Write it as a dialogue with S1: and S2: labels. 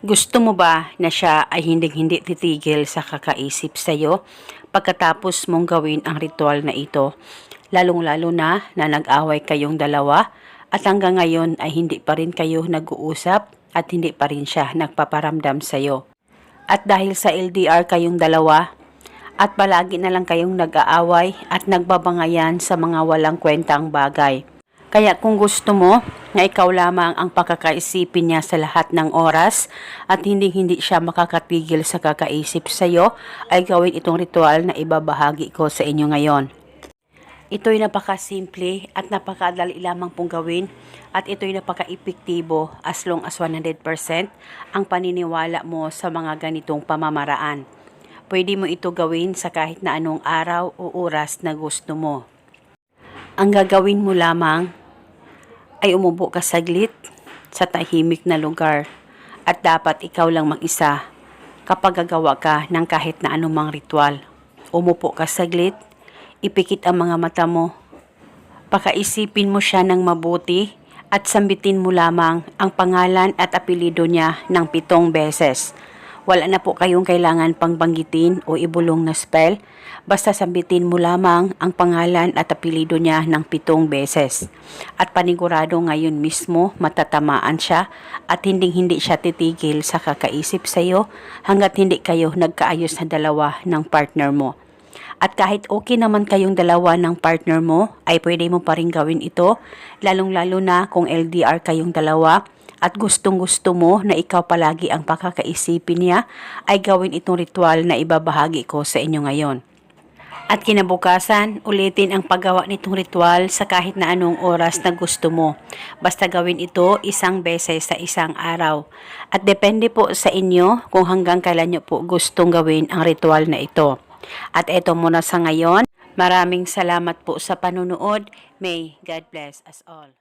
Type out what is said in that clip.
S1: Gusto mo ba na siya ay hindi-hindi titigil sa kakaisip sa iyo pagkatapos mong gawin ang ritual na ito? Lalong-lalo na na nag-away kayong dalawa at hanggang ngayon ay hindi pa rin kayo nag-uusap at hindi pa rin siya nagpaparamdam sa iyo. At dahil sa LDR kayong dalawa, at palagi na lang kayong nag-aaway at nagbabangayan sa mga walang kwentang bagay. Kaya kung gusto mo na ikaw lamang ang pagkakaisipin niya sa lahat ng oras at hindi hindi siya makakatigil sa kakaisip sa iyo, ay gawin itong ritual na ibabahagi ko sa inyo ngayon. Ito'y napakasimple at napakadali lamang pong gawin at ito'y napaka-epektibo as long as 100% ang paniniwala mo sa mga ganitong pamamaraan. Pwede mo ito gawin sa kahit na anong araw o oras na gusto mo. Ang gagawin mo lamang ay umubo ka saglit sa tahimik na lugar at dapat ikaw lang mag-isa kapag gagawa ka ng kahit na anumang ritual. Umupo ka saglit, ipikit ang mga mata mo, pakaisipin mo siya ng mabuti at sambitin mo lamang ang pangalan at apelido niya ng pitong beses. Wala na po kayong kailangan pang banggitin o ibulong na spell. Basta sambitin mo lamang ang pangalan at apelido niya ng pitong beses. At panigurado ngayon mismo matatamaan siya at hindi hindi siya titigil sa kakaisip sa iyo hanggat hindi kayo nagkaayos na dalawa ng partner mo. At kahit okay naman kayong dalawa ng partner mo, ay pwede mo pa rin gawin ito, lalong-lalo na kung LDR kayong dalawa at gustong gusto mo na ikaw palagi ang pakakaisipin niya, ay gawin itong ritual na ibabahagi ko sa inyo ngayon. At kinabukasan, ulitin ang paggawa nitong ritual sa kahit na anong oras na gusto mo. Basta gawin ito isang beses sa isang araw. At depende po sa inyo kung hanggang kailan nyo po gustong gawin ang ritual na ito. At eto muna sa ngayon. Maraming salamat po sa panunood. May God bless us all.